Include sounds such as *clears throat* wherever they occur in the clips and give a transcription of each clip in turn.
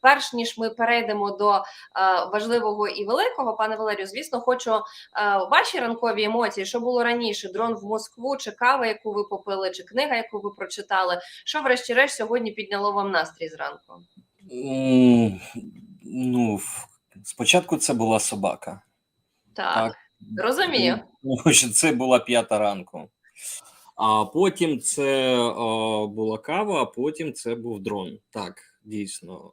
перш ніж ми перейдемо до е, важливого і великого, пане Валерію, звісно, хочу е, ваші ранкові емоції, що було раніше: дрон в Москву, чи кава, яку ви попили, чи книга, яку ви прочитали. Що, врешті-решт, сьогодні підняло вам настрій зранку? Ну, спочатку це була собака. Так, Так. розумію. Тому що це була п'ята ранку. А потім це о, була кава, а потім це був дрон. Так, дійсно.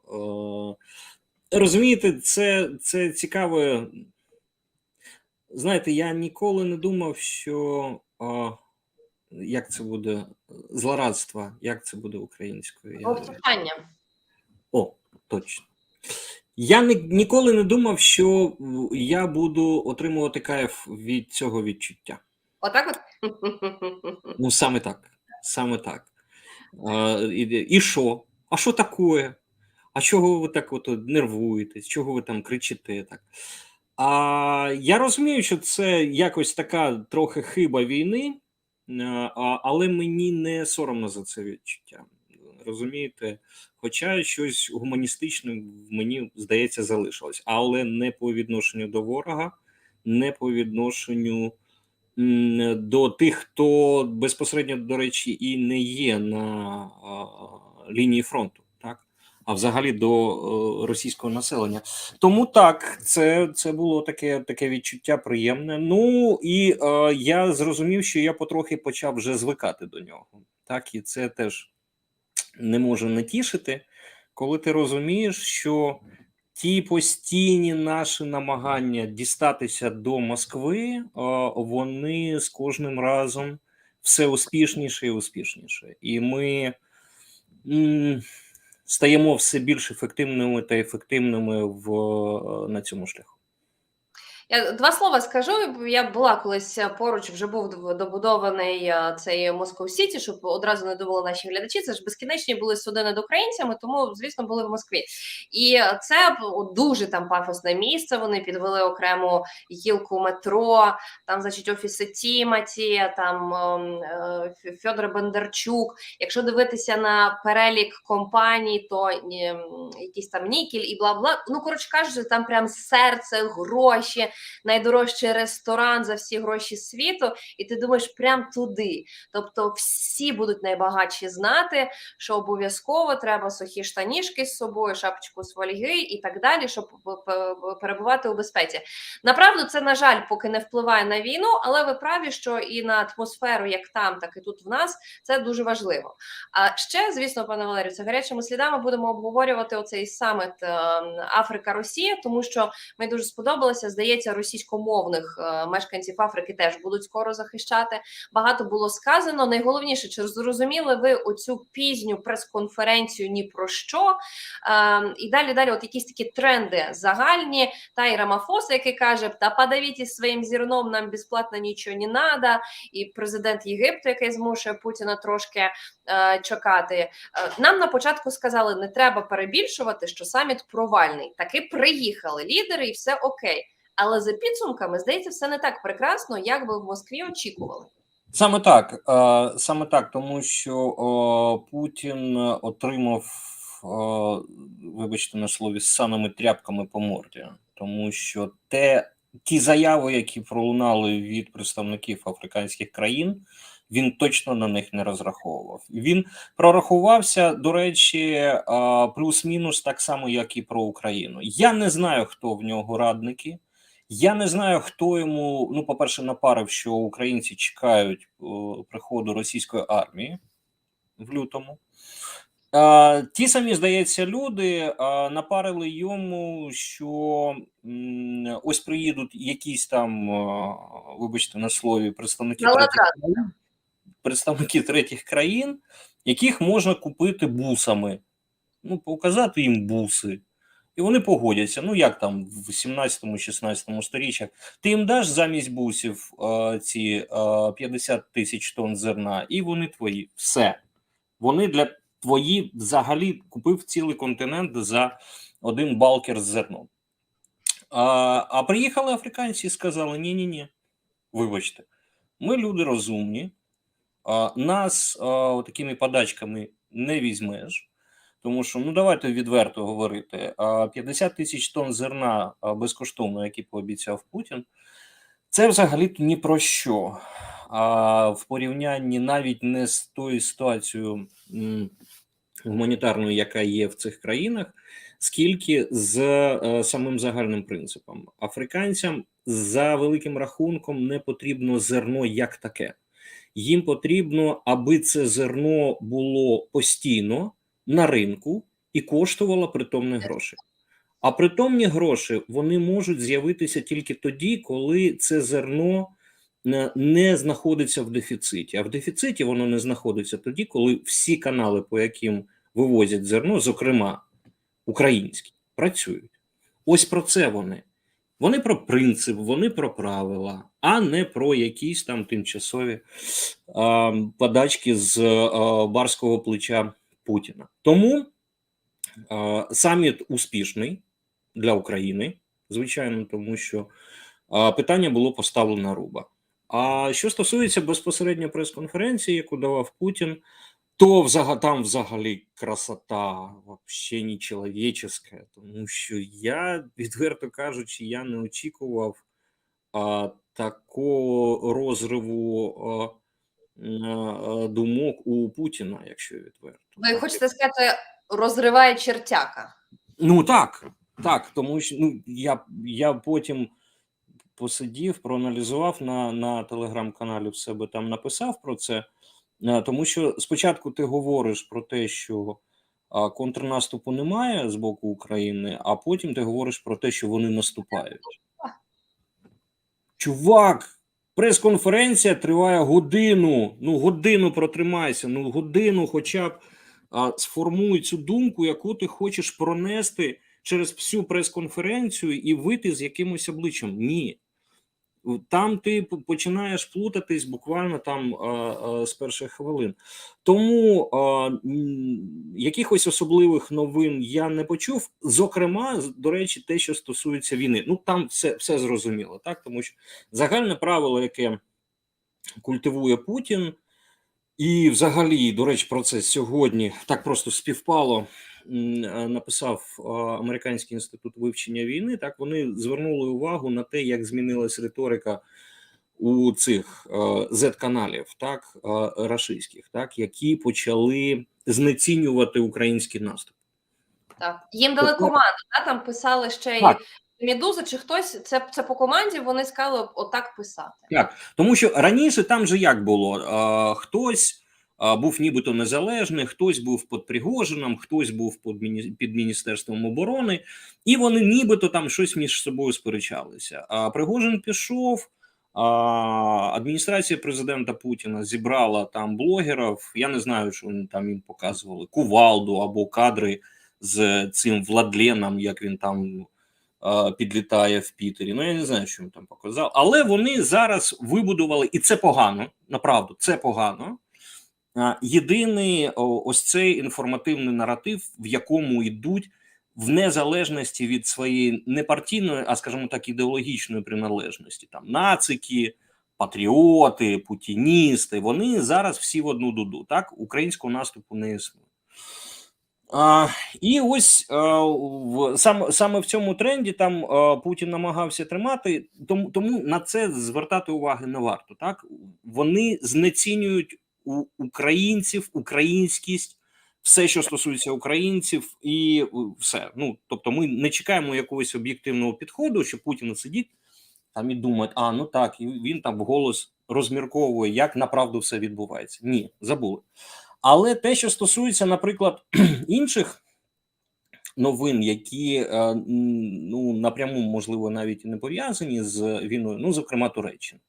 Е, розумієте, це, це цікаве. Знаєте, я ніколи не думав, що о, як це буде злорадство, як це буде українською. Я- Повчання. О, точно. Я ні, ніколи не думав, що я буду отримувати кайф від цього відчуття. Отак, от Ну, саме так. Саме так. А, і, і що? А що таке? А чого ви так от нервуєтесь? Чого ви там кричите? Так? А я розумію, що це якось така трохи хиба війни, але мені не соромно за це відчуття. Розумієте? Хоча щось гуманістичне мені, здається, залишилось, але не по відношенню до ворога, не по відношенню до тих, хто безпосередньо, до речі, і не є на лінії фронту, так а взагалі до е, російського населення. Тому так, це, це було таке, таке відчуття приємне. Ну і е, я зрозумів, що я потрохи почав вже звикати до нього. Так, і це теж не може не тішити, коли ти розумієш, що ті постійні наші намагання дістатися до Москви, е, вони з кожним разом все успішніше і успішніше. І ми стаємо все більш ефективними та ефективними в, е, на цьому шляху. Я два слова скажу. Я була колись поруч, вже був добудований е, цей Москов Сіті, щоб одразу не думали наші глядачі. Це ж безкінечні були суди над українцями, тому звісно були в Москві. І це дуже там пафосне місце. Вони підвели окрему гілку метро. Там, значить, офіси Тіматі, там ем, е, Ф- Фьодор Бондарчук. Якщо дивитися на перелік компаній, то якийсь там Нікель і бла бла. Ну коротше кажучи, там прям серце, гроші найдорожчий ресторан за всі гроші світу, і ти думаєш прям туди. Тобто всі будуть найбагатші знати, що обов'язково треба сухі штанішки з собою, шапочку з фольги і так далі, щоб перебувати у безпеці. Направду, це на жаль, поки не впливає на війну, але ви праві, що і на атмосферу, як там, так і тут в нас, це дуже важливо. А ще, звісно, пане Валерію, це гарячими слідами будемо обговорювати оцей саміт е, Африка-Росія, тому що мені дуже сподобалося. Здається, російськомовних е, мешканців Африки теж будуть скоро захищати. Багато було сказано. Найголовніше, чи зрозуміли ви оцю пізню прес-конференцію ні про що? Е, і далі далі, от якісь такі тренди загальні. Та і Рамафоса, який каже: Та подавіть своїм зерном, нам безплатно нічого не надо. І президент Єгипту, який змушує Путіна трошки е, чекати. Е, Нам на початку сказали, не треба перебільшувати, що саміт провальний. Таки приїхали лідери, і все окей. Але за підсумками здається, все не так прекрасно, як ви в Москві очікували. Саме так, е, саме так, тому що Путін отримав, вибачте на слові, з самими тряпками по морді, тому що те, ті заяви, які пролунали від представників африканських країн, він точно на них не розраховував. Він прорахувався, до речі, е, плюс-мінус так само, як і про Україну. Я не знаю, хто в нього радники. Я не знаю, хто йому, ну, по-перше, напарив, що українці чекають о, приходу російської армії в лютому. А, ті самі, здається, люди а, напарили йому, що м, ось приїдуть якісь там, а, вибачте на слові, представники третіх країн, представники третіх країн, яких можна купити бусами. Ну, показати їм буси. І вони погодяться. Ну, як там в 17-16 сторіччях, ти їм даш замість бусів е, ці е, 50 тисяч тонн зерна, і вони твої. Все. Вони для твої взагалі купив цілий континент за один балкер з зерном. А, а приїхали африканці і сказали: ні ні ні вибачте, ми люди розумні, а, нас а, такими подачками не візьмеш. Тому що ну давайте відверто говорити: 50 тисяч тонн зерна безкоштовно, які пообіцяв Путін, це взагалі ні про що. А в порівнянні навіть не з тою ситуацією гуманітарною, яка є в цих країнах, скільки з е, самим загальним принципом. Африканцям за великим рахунком не потрібно зерно як таке. Їм потрібно, аби це зерно було постійно на ринку і коштувало притомні гроші. А притомні гроші вони можуть з'явитися тільки тоді, коли це зерно не- не знаходиться в дефіциті. А в дефіциті воно не знаходиться тоді, коли всі канали, по яким вивозять зерно, зокрема українські, працюють. Ось про це вони. Вони про принцип, вони про правила, а не про якісь там тимчасові а, подачки з а, барського плеча Путіна. Тому а, саміт успішний для України, звичайно, тому що а, питання було поставлено руба. А що стосується безпосередньо прес-конференції, яку давав Путін, то взагалі там взагалі красота, взагалі не чоловіческа, тому що я, відверто кажучи, я не очікував а, такого розриву а, думок у Путіна, якщо відверто. Ви хочете сказати, розриває чертяка. Ну так, так, тому що ну, я, я потім посидів, проаналізував на, на телеграм-каналі в себе там написав про це. Е, Тому що спочатку ти говориш про те, що контрнаступу немає з боку України, а потім ти говориш про те, що вони наступають. Чувак, прес-конференція триває годину. Ну, годину протримайся, ну годину хоча б а, сформуй цю думку, яку ти хочеш пронести через всю прес-конференцію і вийти з якимось обличчям. Ні. Там ти починаєш плутатись буквально там з перших хвилин. Тому якихось особливих новин я не почув. Зокрема, до речі, те, що стосується війни. Ну там все, все зрозуміло, так тому що загальне правило, яке культивує Путін, і взагалі, до речі, про це сьогодні так просто співпало. Е, Написав е, Американський інститут вивчення війни. Так вони звернули увагу на те, як змінилась риторика у цих Z-каналів, так е, рашистських, так які почали знецінювати український наступ. Так. Їм дали Тобто- команду, да? там писали ще Так. і Медуза чи хтось. Це, це по команді вони сказали отак писати. Так, тому що раніше там же як було? Хтось був нібито незалежний, хтось був під Пригожином, хтось був під, міні- під Міністерством оборони, і вони нібито там щось між собою сперечалися. А Пригожин пішов. Адміністрація президента Путіна зібрала там блогерів. Я не знаю, що вони там їм показували кувалду або кадри з цим Владленом, як він там підлітає в Пітері. Ну я не знаю, що він там показав. Але вони зараз вибудували, і це погано. Направду, це погано. Єдиний ось цей інформативний наратив, в якому йдуть в незалежності від своєї не партійної, а скажімо так, ідеологічної приналежності. Там нацики, патріоти, путіністи. Вони зараз всі в одну дуду. Так, українського наступу не існує. А, і ось а, в, саме, саме в цьому тренді там а, Путін намагався тримати, тому, тому на це звертати уваги не варто. Так вони знецінюють у українців, українськість, все, що стосується українців, і е, все. Ну тобто, ми не чекаємо якогось об'єктивного підходу, що Путін сидить там і думає, а ну так, і він там вголос розмірковує, як направду все відбувається. Ні, забули. Але те, що стосується, наприклад, *clears throat* інших новин, які е, ну напряму можливо навіть і не пов'язані з війною, ну зокрема Туреччина.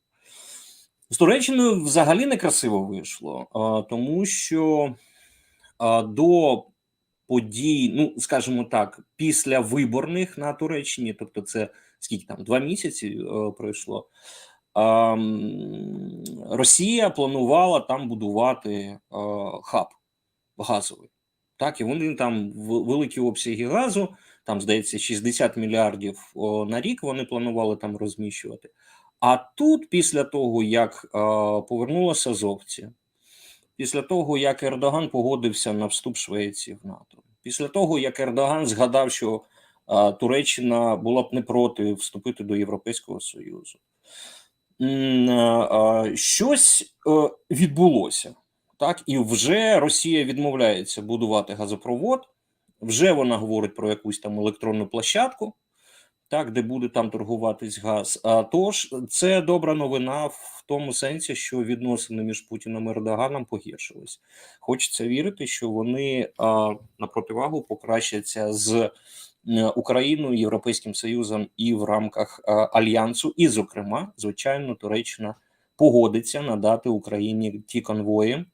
З Туреччиною взагалі некрасиво вийшло, тому що до подій, ну скажімо так, після виборних на Туреччині, тобто це скільки там два місяці е, пройшло. Росія планувала там будувати е, хаб газовий. Так, і вони там великі обсяги газу, там здається 60 мільярдів на рік вони планували там розміщувати. А тут, після того, як е, повернулася азовці, після того, як Ердоган погодився на вступ Швеції в НАТО, Після того, як Ердоган згадав, що а, Туреччина була б не проти вступити до Європейського Союзу. А, Щось е, відбулося, так, і вже Росія відмовляється будувати газопровод, вже вона говорить про якусь там електронну площадку, так, де буде там торгуватись газ. А тож це добра новина в тому сенсі, що відносини між Путіним і Ердоганом погіршились. Хочеться вірити, що вони а, на противагу покращаться з е, Україною, Європейським Союзом і в рамках а, альянсу. І, зокрема, звичайно, Туреччина погодиться надати Україні ті конвої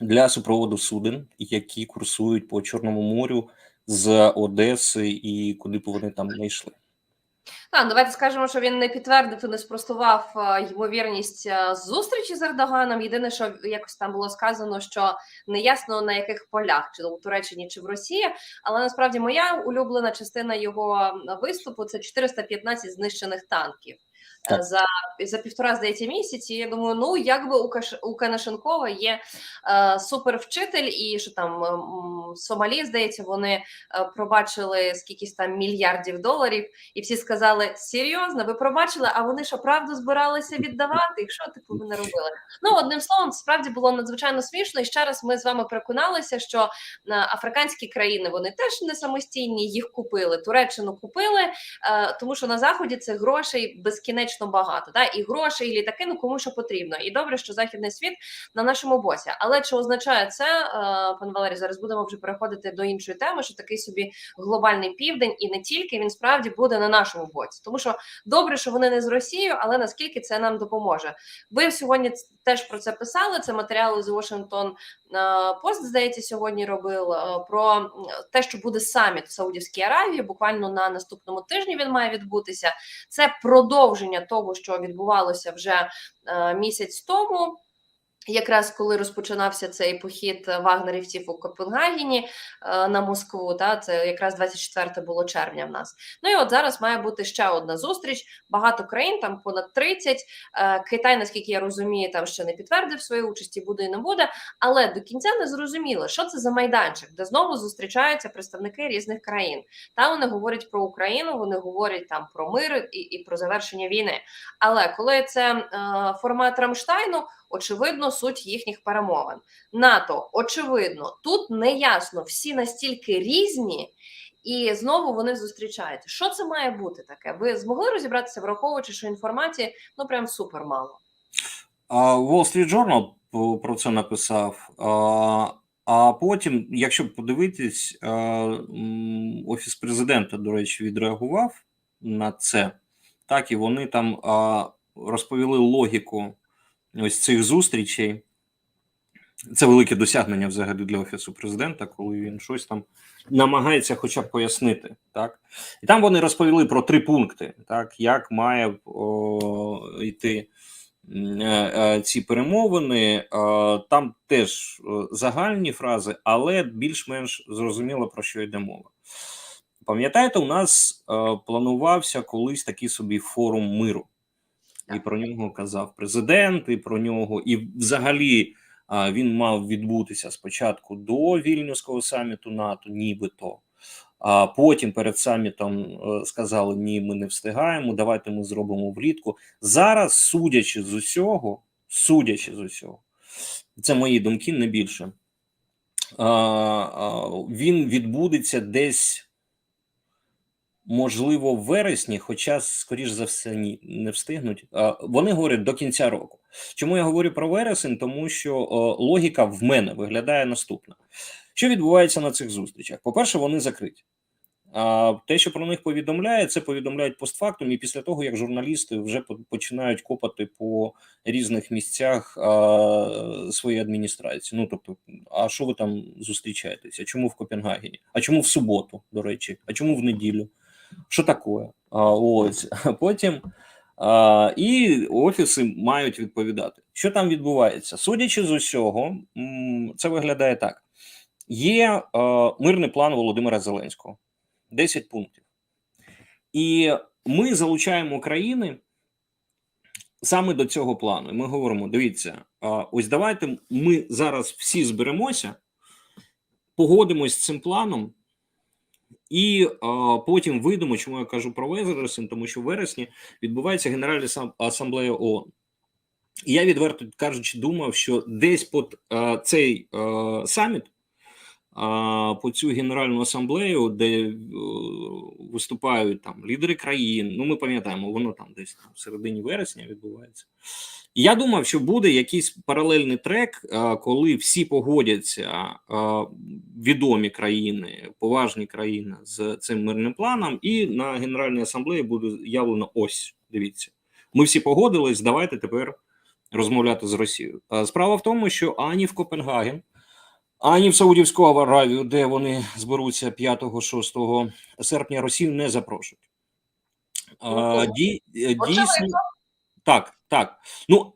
для супроводу суден, які курсують по Чорному морю з Одеси і куди б вони там не йшли. Так, давайте скажемо, що він не підтвердив і не спростував е, ймовірність е, зустрічі з Ердоганом. Єдине, що якось там було сказано, що неясно на яких полях, чи у Туреччині, чи в Росії. Але насправді моя улюблена частина його виступу це 415 знищених танків. Е. За за півтора здається місяці. Я думаю, ну якби у Каш у Канашенкова є е, супервчитель, і що там м, Сомалі, здається, вони е, пробачили скількись там мільярдів доларів, і всі сказали: серйозно, ви пробачили? А вони що правду збиралися віддавати? І що типу ви не робили? Ну одним словом, справді було надзвичайно смішно. І ще раз ми з вами переконалися, що е, африканські країни вони теж не самостійні, їх купили. Туреччину купили, е, тому що на заході цих грошей безкінечно багато. Да? І грошей, і літаки, ну кому що потрібно. І добре, що західний світ на нашому боці. Але чи означає це, е, пан Валерій, зараз будемо вже переходити до іншої теми, що такий собі глобальний південь, і не тільки він справді буде на нашому боці, тому що добре, що вони не з Росією, але наскільки це нам допоможе? Ви сьогодні теж про це писали. Це матеріали з Washington Пост, здається, сьогодні робив е, про те, що буде саміт в Саудівській Аравії. Буквально на наступному тижні він має відбутися. Це продовження того, що відбувалося вже е, місяць тому. Якраз коли розпочинався цей похід вагнерівців у Копенгагені е, на Москву, та це якраз 24 було червня в нас. Ну і от зараз має бути ще одна зустріч. Багато країн, там понад 30. Е, Китай, наскільки я розумію, там ще не підтвердив своєї участі, буде і не буде. Але до кінця не зрозуміло, що це за майданчик, де знову зустрічаються представники різних країн. Там вони говорять про Україну, вони говорять там про мир і, і про завершення війни. Але коли це е, формат Рамштайну, очевидно, суть їхніх перемовин. НАТО, очевидно, тут не ясно, всі настільки різні. І знову вони зустрічаються. Що це має бути таке? Ви змогли розібратися, враховуючи, що інформації ну прям супер мало. А Wall Street Journal про це написав. А, потім, якщо подивитись, офіс президента, до речі, відреагував на це. Так, і вони там розповіли логіку ось цих зустрічей. Це велике досягнення взагалі для офісу президента, коли він щось там намагається хоча б пояснити. Так і там вони розповіли про три пункти, так як має о, йти е, е, ці перемовини. Е, Там теж загальні фрази, але більш-менш зрозуміло про що йде мова. Пам'ятаєте, у нас е, планувався колись такий собі форум миру, і про нього казав президент, і про нього, і взагалі а, він мав відбутися спочатку до вільнюського саміту НАТО, нібито. А потім перед самітом е, сказали: ні, ми не встигаємо. Давайте ми зробимо влітку. Зараз, судячи з усього, судячи з усього, це мої думки не більше. Він відбудеться десь, можливо, в вересні, хоча, скоріш за все, ні, не встигнуть. Вони говорять до кінця року. Чому я говорю про вересень? Тому що логіка в мене виглядає наступна. Що відбувається на цих зустрічах? По-перше, вони закриті. А те, що про них повідомляє, це повідомляють постфактум, і після того, як журналісти вже починають копати по різних місцях а, своєї адміністрації. Ну тобто, а що ви там зустрічаєтеся? Чому в Копенгагені? А чому в суботу, до речі? А чому в неділю? Що таке? Ось потім. А, і *laughs* офіси мають відповідати, що там відбувається. Судячи з усього, це виглядає так: є е, мирний план Володимира Зеленського, 10 пунктів, і ми залучаємо країни саме до цього плану. І ми говоримо: дивіться, а, ось давайте ми зараз всі зберемося погодимось з цим планом, і а, потім вийдемо, чому я кажу про вересень, тому що в вересні відбувається Генеральна асам- асамблея ООН. І я відверто кажучи, думав, що десь під а, цей а, саміт, по цю генеральну асамблею, де е, виступають там лідери країн. Ну, ми пам'ятаємо, воно там десь там в середині вересня відбувається. Я думав, що буде якийсь паралельний трек, коли всі погодяться відомі країни, поважні країни з цим мирним планом, і на Генеральній асамблеї буде явлено ось. Дивіться, ми всі погодились. Давайте тепер розмовляти з Росією. Справа в тому, що ані в Копенгаген, ані в Саудівську Аравію, де вони зберуться 5-6 серпня, Росію не запрошують. А, Ну, ді, е, дійсно, так, так. Ну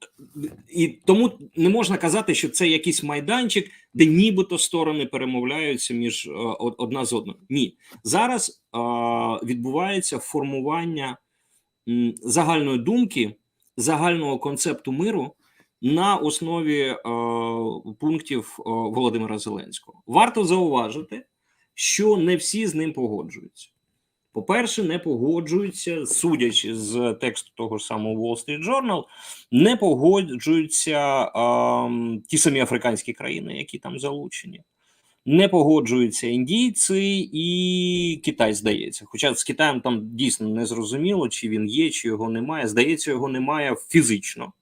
і тому не можна казати, що це якийсь майданчик, де нібито сторони перемовляються між е, одна з одною. Ні, зараз е, відбувається формування загальної думки, загального концепту миру на основі е, пунктів е, Володимира Зеленського. Варто зауважити, що не всі з ним погоджуються. По-перше, не погоджуються, судячи з тексту того ж самого Wall Street Journal, не погоджуються ем, ті самі африканські країни, які там залучені. Не погоджуються індійці і Китай, здається. Хоча з Китаєм там дійсно не зрозуміло, чи він є, чи його немає. Здається, його немає фізично.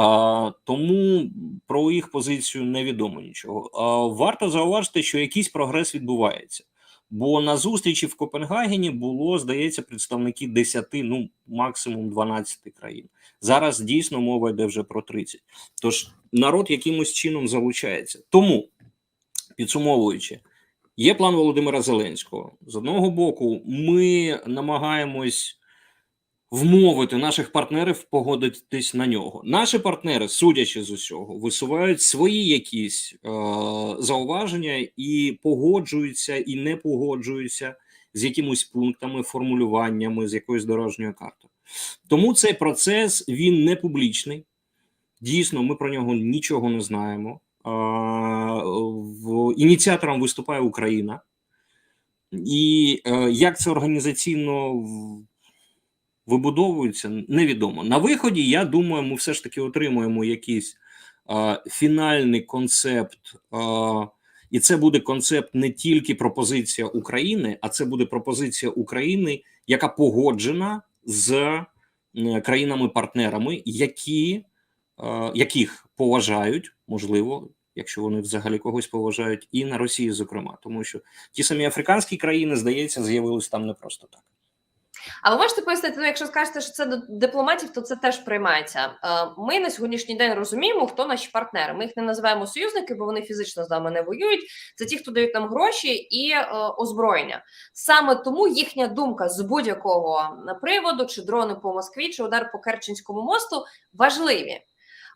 А, тому про їх позицію невідомо нічого. А, варто зауважити, що якийсь прогрес відбувається. Бо на зустрічі в Копенгагені було, здається, представники 10, ну максимум 12 країн. Зараз дійсно мова йде вже про 30. Тож народ якимось чином залучається. Тому, підсумовуючи, є план Володимира Зеленського. З одного боку, ми намагаємось вмовити наших партнерів погодитись на нього. Наші партнери, судячи з усього, висувають свої якісь е, зауваження і погоджуються і не погоджуються з якимись пунктами, формулюваннями, з якоюсь дорожньою картою. Тому цей процес він не публічний. Дійсно, ми про нього нічого не знаємо. Е, в ініціатором виступає Україна, і е, як це організаційно в- вибудовується, невідомо. На виході, я думаю, ми все ж таки отримуємо якийсь е, фінальний концепт, е, і це буде концепт не тільки пропозиція України, а це буде пропозиція України, яка погоджена з е, країнами-партнерами, які, е, яких поважають, можливо. Якщо вони взагалі когось поважають, і на Росії, зокрема, тому що ті самі африканські країни, здається, з'явились там не просто так. А ви можете пояснити, ну, якщо скажете, що це до дипломатів, то це теж приймається. Е, Ми на сьогоднішній день розуміємо, хто наші партнери. Ми їх не називаємо союзники, бо вони фізично з нами не воюють. Це ті, хто дають нам гроші і е, озброєння. Саме тому їхня думка з будь-якого приводу, чи дрони по Москві, чи удар по Керченському мосту важливі.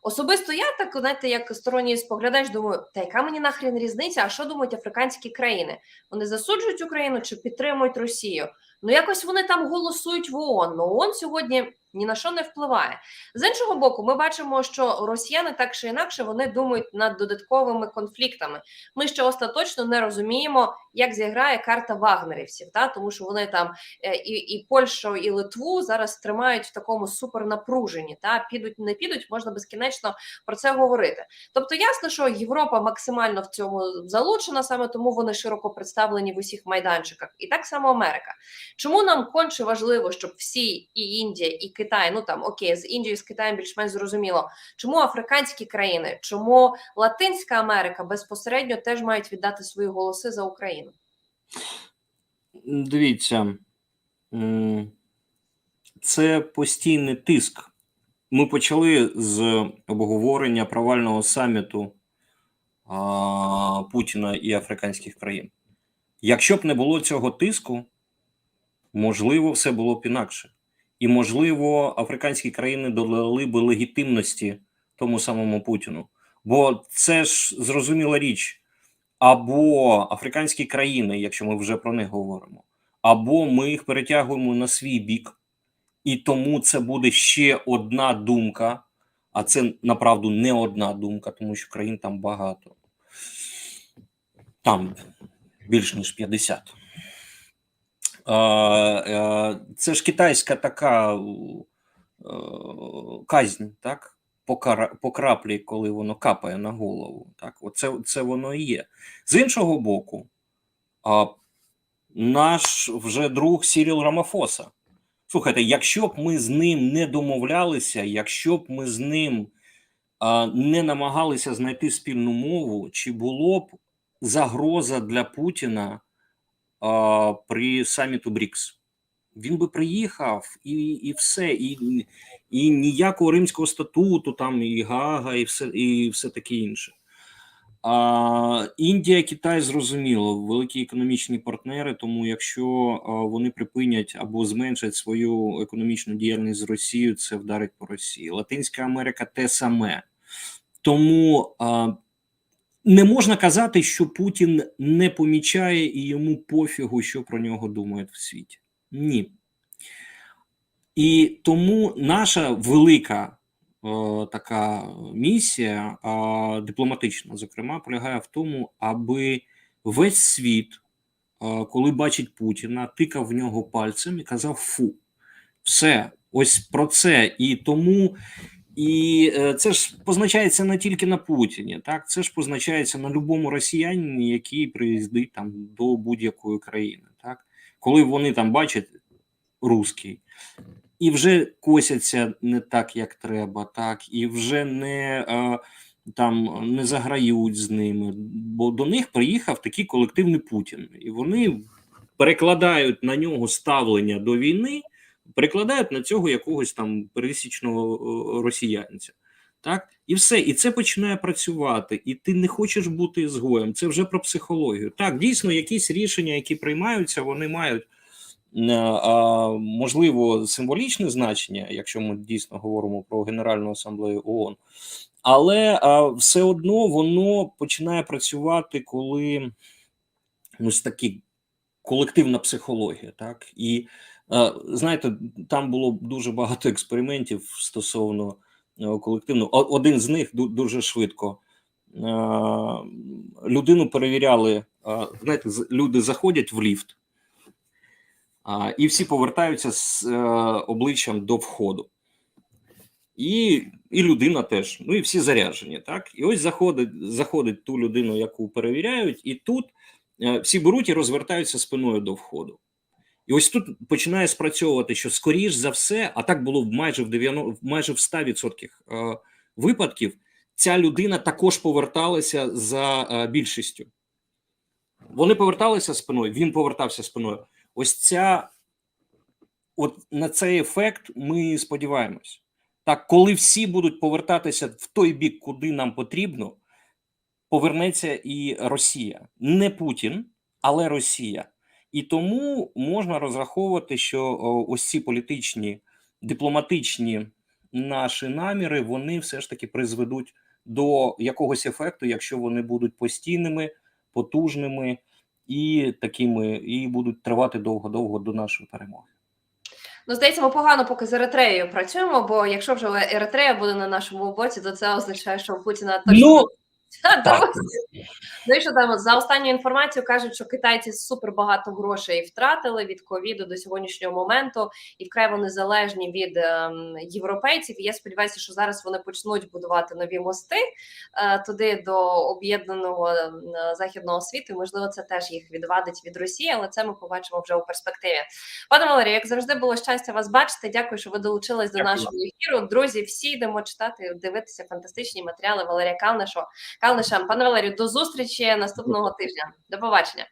Особисто я так, знаєте, як сторонній споглядач, думаю, та яка мені нахрен різниця? А що думають африканські країни? Вони засуджують Україну чи підтримують Росію? Ну, якось вони там голосують в ООН. Ну, ООН сьогодні ні на що не впливає. З іншого боку, ми бачимо, що росіяни так чи інакше вони думають над додатковими конфліктами. Ми ще остаточно не розуміємо, як зіграє карта вагнерівців, та тому що вони там е, і, і Польщу, і Литву зараз тримають в такому супернапруженні. Та підуть, не підуть, можна безкінечно про це говорити. Тобто, ясно, що Європа максимально в цьому залучена, саме тому вони широко представлені в усіх майданчиках, і так само Америка. Чому нам конче важливо, щоб всі і Індія, і Китай, ну там окей, з Індією, з Китаєм більш-менш зрозуміло. Чому африканські країни, чому Латинська Америка безпосередньо теж мають віддати свої голоси за Україну? Дивіться, це постійний тиск. Ми почали з обговорення провального саміту Путіна і африканських країн. Якщо б не було цього тиску, можливо, все було б інакше. І, можливо, африканські країни додали би легітимності тому самому Путіну. Бо це ж зрозуміла річ. Або африканські країни, якщо ми вже про них говоримо, або ми їх перетягуємо на свій бік, і тому це буде ще одна думка, а це направду не одна думка, тому що країн там багато. там більш ніж 50. Е, Це ж китайська така е, казнь, так? По, краплі, коли воно капає на голову. Так? Оце це воно і є. З іншого боку, наш вже друг Сіріл Рамафоса. Слухайте, якщо б ми з ним не домовлялися, якщо б ми з ним не намагалися знайти спільну мову, чи було б загроза для Путіна при саміту БРІКС? Він би приїхав і і все, і і ніякого римського статуту, там і Гага, і все і все таке інше. А, Індія, Китай зрозуміло, великі економічні партнери. Тому якщо а, вони припинять або зменшать свою економічну діяльність з Росією, це вдарить по Росії. Латинська Америка те саме. Тому а, не можна казати, що Путін не помічає і йому пофігу, що про нього думають в світі. Ні. І тому наша велика е, така місія, е, дипломатична, зокрема, полягає в тому, аби весь світ, е, коли бачить Путіна, тикав в нього пальцем і казав фу. Все, ось про це. І тому. І е, це ж позначається не тільки на Путіні, так? Це ж позначається на будь-якому росіянині, який приїздить там до будь-якої країни, так? Коли вони там бачать русський, і вже косяться не так, як треба, так, і вже не е, там не заграють з ними. Бо до них приїхав такий колективний Путін, і вони перекладають на нього ставлення до війни, перекладають на цього якогось там пересічного росіянця. Так, і все, і це починає працювати, і ти не хочеш бути згоєм. Це вже про психологію. Так, дійсно, якісь рішення, які приймаються, вони мають можливо символічне значення, якщо ми дійсно говоримо про Генеральну асамблею ООН, але все одно воно починає працювати, коли ось такі колективна психологія, так і знаєте, там було дуже багато експериментів стосовно колективного. Один з них дуже швидко. Людину перевіряли, знаєте, люди заходять в ліфт. І всі повертаються з е, обличчям до входу. І і людина теж, ну і всі заряджені. так? І ось заходить заходить ту людину, яку перевіряють, і тут е, всі беруть і розвертаються спиною до входу. І ось тут починає спрацьовувати, що скоріш за все, а так було майже в 90, майже в 100% е, випадків, ця людина також поверталася за е, більшістю. Вони поверталися спиною, він повертався спиною. Ось ця, от на цей ефект ми сподіваємось. Так, коли всі будуть повертатися в той бік, куди нам потрібно, повернеться і Росія. Не Путін, але Росія. І тому можна розраховувати, що ось ці політичні, дипломатичні наші наміри, вони все ж таки призведуть до якогось ефекту, якщо вони будуть постійними, потужними і такими, і будуть тривати довго-довго до нашої перемоги. Ну, здається, ми погано поки з Еритреєю працюємо, бо якщо вже Еритрея буде на нашому боці, то це означає, що у Путіна точно. Ну, так. Ну і що там за останню інформацію кажуть, що китайці супер багато грошей втратили від ковіду до сьогоднішнього моменту, і вкрай вони залежні від е, європейців. І я сподіваюся, що зараз вони почнуть будувати нові мости е, туди до об'єднаного е, західного світу. І, можливо, це теж їх відвадить від Росії, але це ми побачимо вже у перспективі. Пане Валерію, як завжди, було щастя вас бачити. Дякую, що ви долучились до Дякую. нашого ефіру. Друзі, всі йдемо читати, дивитися фантастичні матеріали Валерія Калнишо. Калниша. Пане Валерію, до зустрічі наступного тижня. До побачення.